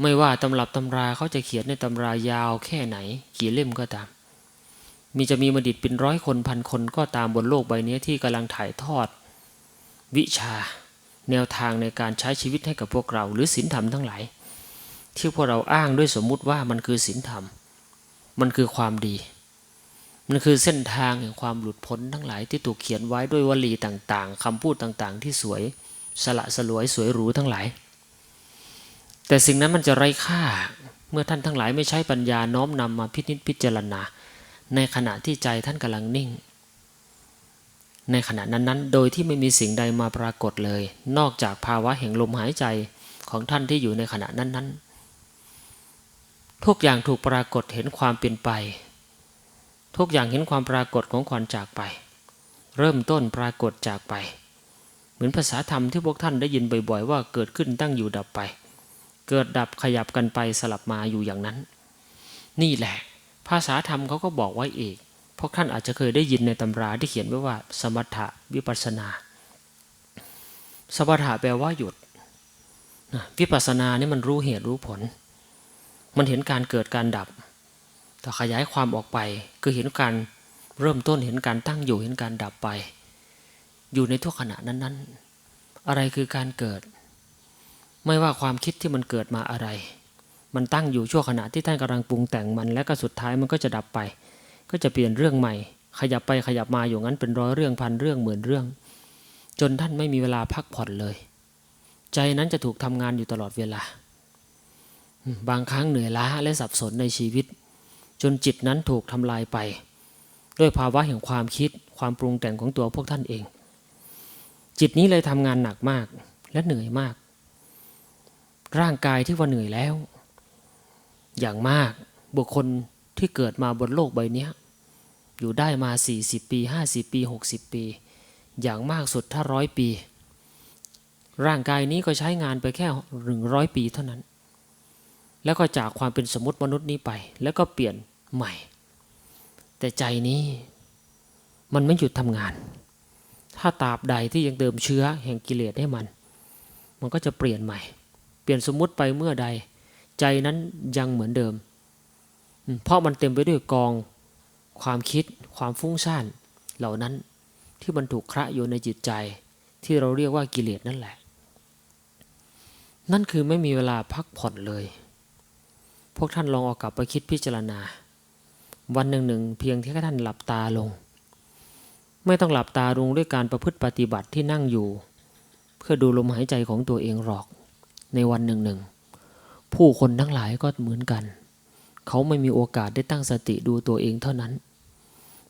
ไม่ว่าตำรับตำราเขาจะเขียนในตำรายาวแค่ไหน กี่เล่มก็ตาม มีจะมีบัณฑิตเป็นร้อยคนพันคนก็ตามบนโลกใบนี้ที่กำลังถ่ายทอด วิชา แนวทางในการใช้ชีวิตให้กับพวกเรา หรือศีลธรรมทั้งหลาย ที่พวกเราอ้างด้วยสมมุติว่ามันคือศีลธรรม มันคือความดี มันคือเส้นทางแห่งความหลุดพ้นทั้งหลายที่ถูกเขียนไว้ด้วยวลีต่างๆคำพูดต่างๆ ที่สวยสละสลวยสวยหรูทั้งหลาย แต่สิ่งนั้นมันจะไร้ค่า เมื่อท่านทั้งหลายไม่ใช้ปัญญาน้อมนำมาพินิจพิจารณา ในขณะที่ใจท่านกำลังนิ่ง ในขณะนั้นๆ โดยที่ไม่มีสิ่งใดมาปรากฏเลย นอกจากภาวะแห่งลมหายใจของท่านที่อยู่ในขณะนั้น ๆ ทุกอย่างถูกปรากฏเห็นความเปลี่ยนไป ทุกอย่างเห็นความปรากฏของความจากไป เริ่มต้นปรากฏจากไป เหมือนภาษาธรรมที่พวกท่านได้ยินบ่อย ๆ ว่าเกิดขึ้นตั้งอยู่ดับไป เกิดดับขยับกันไปสลับมาอยู่อย่างนั้น นี่แหละ ภาษาธรรมเขาก็บอกไว้อีกพวกท่านอาจจะเคยได้ยินในตำราที่เขียนไว้ว่า สมถะวิปัสนา สมถะแปลว่าหยุดวิปัสสนานี่มันรู้เหตุรู้ผล มันเห็นการเกิดการดับ แต่ขยายความออกไปคือเห็นการเริ่มต้นเห็นการตั้งอยู่เห็นการดับไป อยู่ในทุกขณะนั้น ๆ อะไรคือการเกิด ไม่ว่าความคิดที่มันเกิดมาอะไร มันตั้งอยู่ชั่วขณะที่ท่านกำลังปรุงแต่งมันและก็สุดท้ายมันก็จะดับไป ก็จะเปลี่ยนเรื่องใหม่ ขยับไปขยับมาอยู่งั้นเป็นร้อยเรื่องพันเรื่องหมื่นเรื่อง จนท่านไม่มีเวลาพักผ่อนเลย ใจนั้นจะถูกทำงานอยู่ตลอดเวลา บางครั้งเหนื่อยล้าและสับสนในชีวิต จนจิตนั้นถูกทำลายไป ด้วยภาวะแห่งความคิดความปรุงแต่งของตัวพวกท่านเอง จิตนี้เลยทำงานหนักมากและเหนื่อยมาก ร่างกายที่ว่าเหนื่อยแล้ว อย่างมากบุคคลที่เกิดมาบนโลกใบนี้อยู่ได้มา 40 ปี 50 ปี 60 ปี อย่างมากสุดถ้าร้อยปี ร่างกายนี้ก็ใช้งานไปแค่หนึ่งร้อยปีเท่านั้น แล้วก็จากความเป็นสมมติมนุษย์นี้ไป แล้วก็เปลี่ยนใหม่ แต่ใจนี้มันไม่หยุดทำงาน ถ้าตาบใดที่ยังเติมเชื้อแห่งกิเลสให้มัน มันก็จะเปลี่ยนใหม่ ปลี่ยนสมมุติไปเมื่อใด ใจนั้นยังเหมือนเดิม เพราะมันเต็มไปด้วยกองความคิดความฟุ้งซ่านเหล่านั้นที่มันถูกคระอยู่ในจิตใจ ที่เราเรียกว่ากิเลสนั่นแหละ นั่นคือไม่มีเวลาพักผ่อนเลย พวกท่านลองเอากลับไปคิดพิจารณา วันหนึ่งหนึ่งเพียงที่ท่านหลับตาลง ไม่ต้องหลับตาลงด้วยการประพฤติปฏิบัติที่นั่งอยู่ เพื่อดูลมหายใจของตัวเองหรอก ในวันหนึ่งหนึ่งผู้คนทั้งหลายก็เหมือนกัน เขาไม่มีโอกาสได้ตั้งสติดูตัวเองเท่านั้น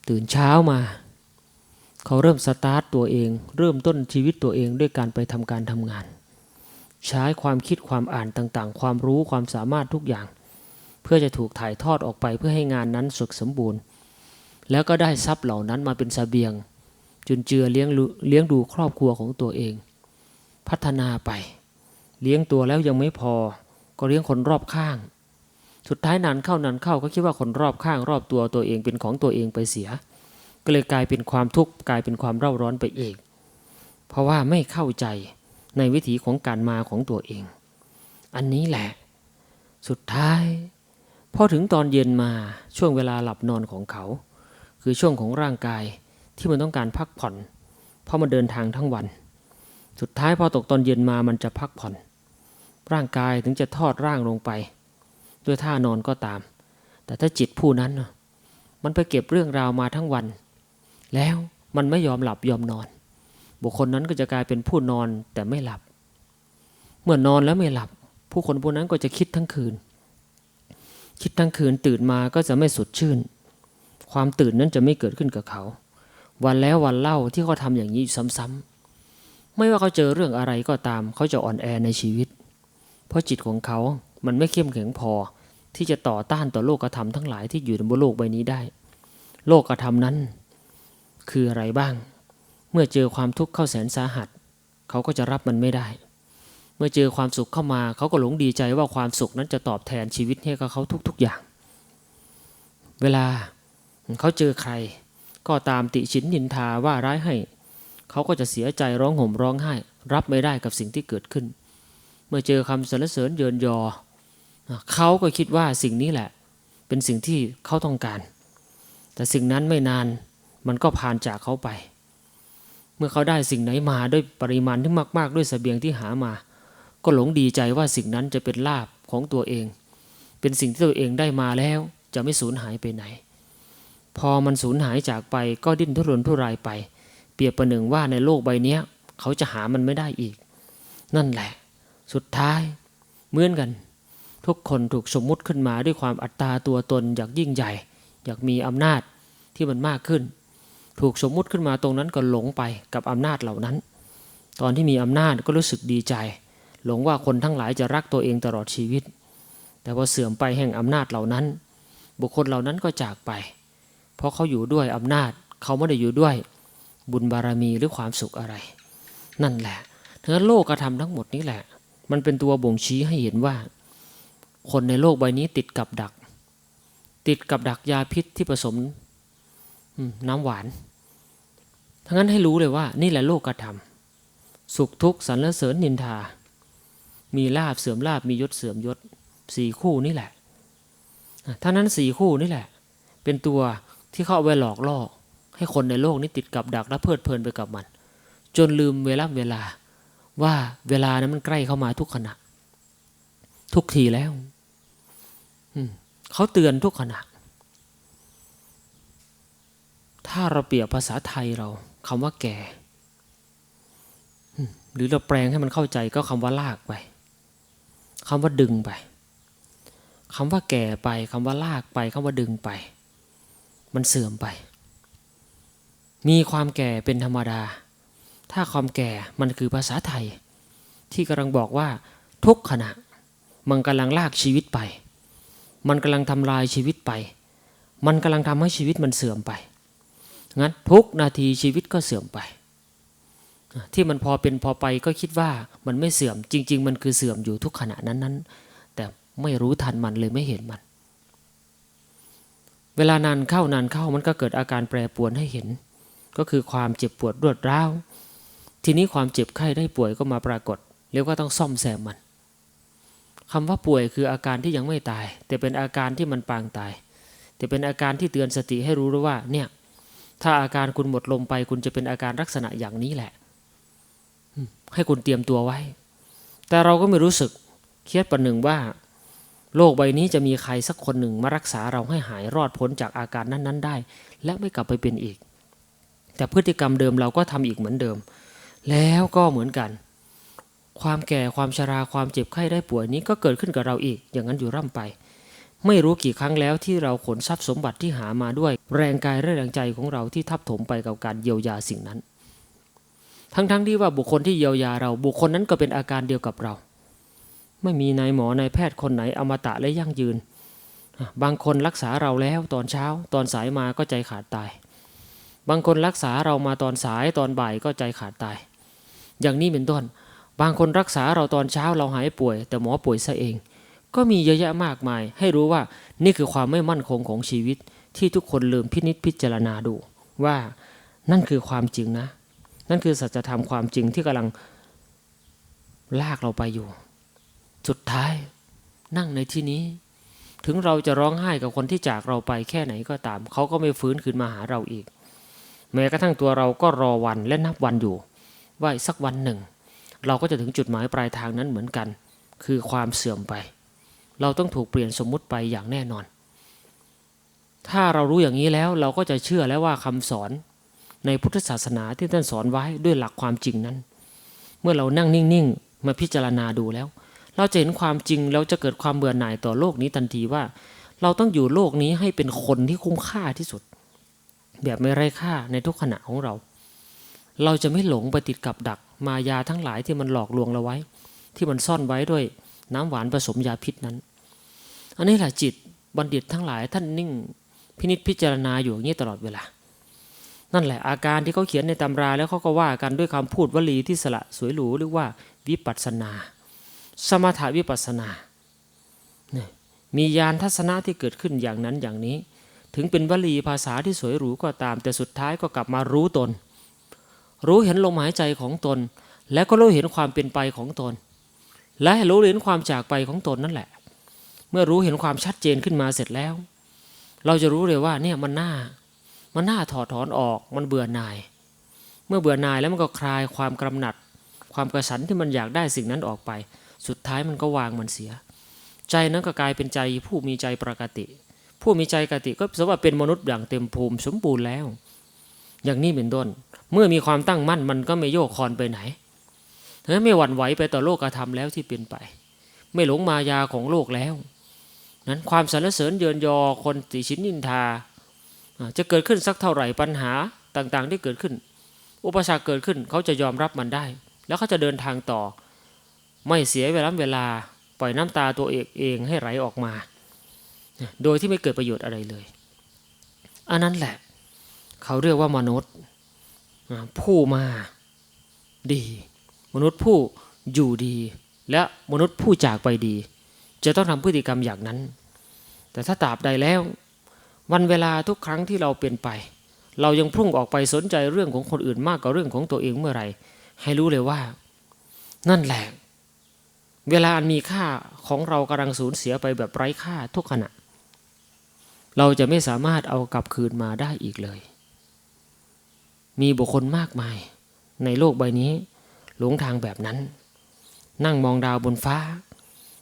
ตื่นเช้ามา เขาเริ่มสตาร์ตตัวเอง เริ่มต้นชีวิตตัวเองด้วยการไปทำการทำงาน ใช้ความคิดความอ่านต่างๆ ความรู้ความสามารถทุกอย่าง เพื่อจะถูกถ่ายทอดออกไปเพื่อให้งานนั้นสุขสมบูรณ์ แล้วก็ได้ทรัพย์เหล่านั้นมาเป็นสเสบียง จุนเจือเลี้ยงเลี้ยงดูครอบครัวของตัวเอง พัฒนาไป เลี้ยงตัวแล้วยังไม่พอ ก็เลี้ยงคนรอบข้าง สุดท้ายนานเข้านานเข้าก็คิดว่าคนรอบข้างรอบตัวตัวเองเป็นของตัวเองไปเสีย ก็เลยกลายเป็นความทุกข์กลายเป็นความเร่าร้อนไปเอง เพราะว่าไม่เข้าใจในวิถีของการมาของตัวเอง อันนี้แหละ สุดท้ายพอถึงตอนเย็นมาช่วงเวลาหลับนอนของเขา คือช่วงของร่างกายที่มันต้องการพักผ่อน เพราะมันเดินทางทั้งวัน สุดท้ายพอตกตอนเย็นมามันจะพักผ่อน ร่างกายถึงจะทอดร่างลงไป ด้วยท่านอนก็ตาม แต่ถ้าจิตผู้นั้น มันไปเก็บเรื่องราวมาทั้งวัน แล้วมันไม่ยอมหลับยอมนอน บุคคลนั้นก็จะกลายเป็นผู้นอนแต่ไม่หลับ เมื่อนอนแล้วไม่หลับ ผู้คนผู้นั้นก็จะคิดทั้งคืน คิดทั้งคืนตื่นมาก็จะไม่สดชื่น ความตื่นนั้นจะไม่เกิดขึ้นกับเขา วันแล้ววันเล่าที่เขาทำอย่างนี้ซ้ำๆไม่ว่าเขาเจอเรื่องอะไรก็ตาม เขาจะอ่อนแอในชีวิต เพราะจิตของเขามันไม่เข้มแข็งพอ ที่จะต่อต้านต่อโลกธรรมทั้งหลายที่อยู่บนโลกใบนี้ได้ โลกธรรมนั้น คืออะไรบ้าง เมื่อเจอความทุกข์เข้าแสนสาหัส เขาก็จะรับมันไม่ได้ เมื่อเจอความสุขเข้ามาเขาก็หลงดีใจว่าความสุขนั้นจะตอบแทนชีวิตให้กับเขาทุก ๆอย่าง เวลาเขาเจอใคร ก็ตามติฉินยินทาว่าร้ายให้ เขาก็จะเสียใจร้องห่มร้องไห้ รับไม่ได้กับสิ่งที่เกิดขึ้น เมื่อเจอคำสรรเสริญเยินยอ เขาก็คิดว่าสิ่งนี้แหละ เป็นสิ่งที่เขาต้องการ แต่สิ่งนั้นไม่นานมันก็ผ่านจากเขาไป เมื่อเขาได้สิ่งไหนมาด้วยปริมาณที่มากๆ ด้วยเสบียงที่หามา ก็หลงดีใจว่าสิ่งนั้นจะเป็นลาบของตัวเอง เป็นสิ่งที่ตัวเองได้มาแล้วจะไม่สูญหายไปไหน พอมันสูญหายจากไปก็ดิ้นทุรนทุรายไป เปรียบประหนึ่งว่าในโลกใบนี้เขาจะหามันไม่ได้อีก นั่นแหละ สุดท้ายเหมือนกัน ทุกคนถูกสมมุติขึ้นมาด้วยความอัตตาตัวตนอยากยิ่งใหญ่ อยากมีอำนาจที่มันมากขึ้น ถูกสมมุติขึ้นมาตรงนั้นก็หลงไปกับอำนาจเหล่านั้น ตอนที่มีอำนาจก็รู้สึกดีใจ หลงว่าคนทั้งหลายจะรักตัวเองตลอดชีวิต แต่พอเสื่อมไปแห่งอำนาจเหล่านั้น บุคคลเหล่านั้นก็จากไป เพราะเขาอยู่ด้วยอำนาจเขาไม่ได้อยู่ด้วยบุญบารมีหรือความสุขอะไร นั่นแหละเธอโลกกระทำทั้งหมดนี้แหละ มันเป็นตัวบ่งชี้ให้เห็นว่า คนในโลกใบนี้ติดกับดัก ติดกับดักยาพิษที่ผสมน้ำหวานทั้งนั้นให้รู้เลยว่า นี่แหละโลกกระทำสุขทุกข์สรรเสริญนินทา มีลาบเสื่อมลาบมียศเสื่อมยศสี่คู่นี่แหละทั้งนั้นสี่คู่นี่แหละ เป็นตัวที่เข้าเอาไปหลอกล่อให้คนในโลกนี้ติดกับดักและเพลิดเพลินไปกับมัน จนลืมเวลาเวลา ว่าเวลานั้นมันใกล้เข้ามาทุกขณะ ทุกทีแล้วเขาเตือนทุกขณะ ถ้าเราเปรียบภาษาไทยเราคำว่าแก่ หรือเราแปลงให้มันเข้าใจก็คำว่าลากไปคำว่าดึงไปคำว่าแก่ไปคำว่าลากไปคำว่าดึงไป มันเสื่อมไป มีความแก่เป็นธรรมดา ถ้าความแก่มันคือภาษาไทย ที่กำลังบอกว่า ทุกขณะ มันกำลังลากชีวิตไป มันกำลังทำลายชีวิตไป มันกำลังทำให้ชีวิตมันเสื่อมไปงั้นทุกนาทีชีวิตก็เสื่อมไป ที่มันพอเป็นพอไปก็คิดว่ามันไม่เสื่อมจริง ๆ มันคือเสื่อมอยู่ทุกขณะนั้นๆ แต่ไม่รู้ทันมันเลยไม่เห็นมัน เวลานานเข้านานเข้ามันก็เกิดอาการแปรปรวนให้เห็น ก็คือความเจ็บปวดรวดร้าว ทีนี้ความเจ็บไข้ได้ป่วยก็มาปรากฏ เรียกว่าต้องซ่อมแซมมันคำว่าป่วยคืออาการที่ยังไม่ตาย แต่เป็นอาการที่มันปางตาย แต่เป็นอาการที่เตือนสติให้รู้ด้วยว่าเนี่ยถ้าอาการคุณหมดลมไป คุณจะเป็นอาการลักษณะอย่างนี้แหละ ให้คุณเตรียมตัวไว้ แต่เราก็ไม่รู้สึกเครียดประหนึ่งว่า โลกใบนี้จะมีใครสักคนหนึ่งมารักษาเราให้หายรอดพ้นจากอาการนั้น ๆ ได้ และไม่กลับไปเป็นอีก แต่พฤติกรรมเดิมเราก็ทำอีกเหมือนเดิม แล้วก็เหมือนกัน ความแก่ความชราความเจ็บไข้ได้ป่วยนี้ก็เกิดขึ้นกับเราอีก อย่างนั้นอยู่ร่ำไป ไม่รู้กี่ครั้งแล้วที่เราขนทรัพย์สมบัติที่หามาด้วย แรงกายและแรงใจของเราที่ทับถมไปกับการเยียวยาสิ่งนั้น ทั้งๆทที่ว่าบุคคลที่เยียวยาเราบุคคลนั้นก็เป็นอาการเดียวกับเรา ไม่มีนายหมอนายแพทย์คนไหนอมตะและยั่งยืน บางคนรักษาเราแล้วตอนเช้า ตอนสายมาก็ใจขาดตาย บางคนรักษาเรามาตอนสายตอนบ่ายก็ใจขาดตาย อย่างนี้เป็นต้น บางคนรักษาเราตอนเช้าเราหายป่วย แต่หมอป่วยซะเอง ก็มีเยอะแยะมากมาย ให้รู้ว่านี่คือความไม่มั่นคงของชีวิต ที่ทุกคนลืมพินิจพิจารณาดู ว่านั่นคือความจริงนะ นั่นคือสัจธรรมความจริงที่กำลังลากเราไปอยู่ สุดท้าย นั่งในที่นี้ ถึงเราจะร้องไห้กับคนที่จากเราไปแค่ไหนก็ตาม เขาก็ไม่ฟื้นคืนมาหาเราอีก แม้กระทั่งตัวเราก็รอวันและนับวันอยู่ ว่าสักวันหนึ่ง เราก็จะถึงจุดหมายปลายทางนั้นเหมือนกัน คือความเสื่อมไป เราต้องถูกเปลี่ยนสมมุติไปอย่างแน่นอน ถ้าเรารู้อย่างนี้แล้วเราก็จะเชื่อแล้วว่าคำสอนในพุทธศาสนาที่ท่านสอนไว้ด้วยหลักความจริงนั้น เมื่อเรานั่งนิ่งๆ มาพิจารณาดูแล้ว เราจะเห็นความจริงแล้วจะเกิดความเบื่อหน่ายต่อโลกนี้ทันทีว่า เราต้องอยู่โลกนี้ให้เป็นคนที่คุ้มค่าที่สุด แบบไม่ไร้ค่าในทุกขณะของเรา เราจะไม่หลงไปติดกับดักมายาทั้งหลายที่มันหลอกลวงเราไว้ ที่มันซ่อนไว้ด้วยน้ำหวานผสมยาพิษนั้น อันนี้แหละจิตบัณฑิตทั้งหลายท่านนิ่งพินิจพิจารณาอยู่อย่างนี้ตลอดเวลา นั่นแหละอาการที่เขาเขียนในตำราแล้วเขาก็ว่ากันด้วยคำพูดวลีที่สละสวยหรูเรียกว่าวิปัสนา สมถาวิปัสสนาเนี่ยมียานทัศนะที่เกิดขึ้นอย่างนั้นอย่างนี้ ถึงเป็นวลีภาษาที่สวยหรูก็ตามแต่สุดท้ายก็กลับมารู้ตน รู้เห็นลมหายใจของตน และก็รู้เห็นความเป็นไปของตน และรู้เห็นความจากไปของตนนั่นแหละ เมื่อรู้เห็นความชัดเจนขึ้นมาเสร็จแล้ว เราจะรู้เลยว่าเนี่ยมันน่า มันน่าถอดถอนออก มันเบื่อหน่าย เมื่อเบื่อหน่ายแล้วมันก็คลายความกำหนัด ความกระสันที่มันอยากได้สิ่งนั้นออกไป สุดท้ายมันก็วางมันเสีย ใจนั้นก็กลายเป็นใจผู้มีใจปกติ ผู้มีใจกติก็สมว่าเป็นมนุษย์อย่างเต็มภูมิสมบูรณ์แล้ว อย่างนี้เป็นต้น เมื่อมีความตั้งมั่นมันก็ไม่โยกคลอนไปไหนเฮ้ยไม่หวั่นไหวไปต่อโลกธรรมแล้วที่เป็นไป ไม่หลงมายาของโลกแล้ว นั้นความสรรเสริญเยินยอคนติชินนินทา จะเกิดขึ้นสักเท่าไหร่ปัญหาต่างๆ ที่เกิดขึ้น อุปสรรคเกิดขึ้นเขาจะยอมรับมันได้ แล้วเขาจะเดินทางต่อ ไม่เสียเวลาเวลาปล่อยน้ำตาตัวเองเองให้ไหลออกมา โดยที่ไม่เกิดประโยชน์อะไรเลย อันนั้นแหละ เขาเรียกว่ามนุษย์ผู้มาดี มนุษย์ผู้อยู่ดี และมนุษย์ผู้จากไปดี จะต้องทำพฤติกรรมอย่างนั้น แต่ถ้าตราบใดแล้ว วันเวลาทุกครั้งที่เราเป็นไป เรายังพุ่งออกไปสนใจเรื่องของคนอื่นมากกว่าเรื่องของตัวเองเมื่อไหร่ ให้รู้เลยว่า นั่นแหละเวลาอันมีค่าของเรากำลังสูญเสียไปแบบไร้ค่าทุกขณะ เราจะไม่สามารถเอากลับคืนมาได้อีกเลย มีบุคคลมากมาย ในโลกใบนี้ หลงทางแบบนั้น นั่งมองดาวบนฟ้า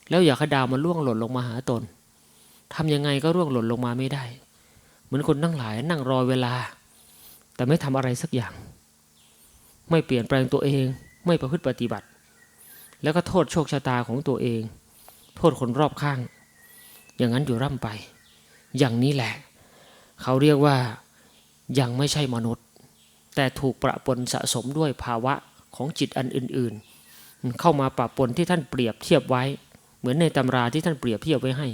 แล้วอยากให้ดาวมันล่วงหล่นลงมาหาตนทำยังไงก็ร่วงหล่นลงมาไม่ได้ เหมือนคนทั้งหลายนั่งรอเวลา แต่ไม่ทำอะไรสักอย่าง ไม่เปลี่ยนแปลงตัวเองไม่ประพฤติปฏิบัติ แล้วก็โทษโชคชะตาของตัวเอง โทษคนรอบข้าง อย่างนั้นอยู่ร่ำไป อย่างนี้แหละ เขาเรียกว่ายังไม่ใช่มนุษย์ แต่ถูกประปนสะสมด้วยภาวะของจิตอันอื่น ๆ เข้ามาประปนที่ท่านเปรียบเทียบไว้ เหมือนในตำราที่ท่านเปรียบเทียบไว้ให้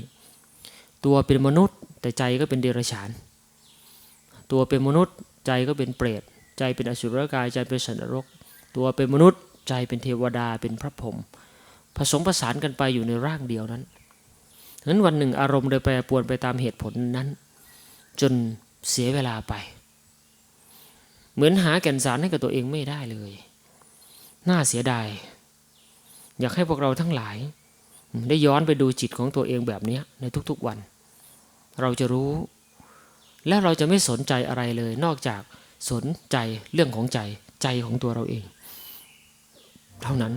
ตัวเป็นมนุษย์ แต่ใจก็เป็นเดรัจฉาน ตัวเป็นมนุษย์ใจก็เป็นเปรตใจเป็นอสุรกายใจเป็นสันนรก ตัวเป็นมนุษย์ใจเป็นเทวดาเป็นพระพรหมผสมผสานกันไปอยู่ในร่างเดียวนั้นนั้นวันหนึ่งอารมณ์โดยแปรปวนไปตามเหตุผลนั้น จนเสียเวลาไป เหมือนหาแก่นสารให้กับตัวเองไม่ได้เลย น่าเสียดาย อยากให้พวกเราทั้งหลาย ได้ย้อนไปดูจิตของตัวเองแบบนี้ในทุกๆวัน เราจะรู้ และเราจะไม่สนใจอะไรเลย นอกจากสนใจเรื่องของใจใจของตัวเราเอง เท่านั้น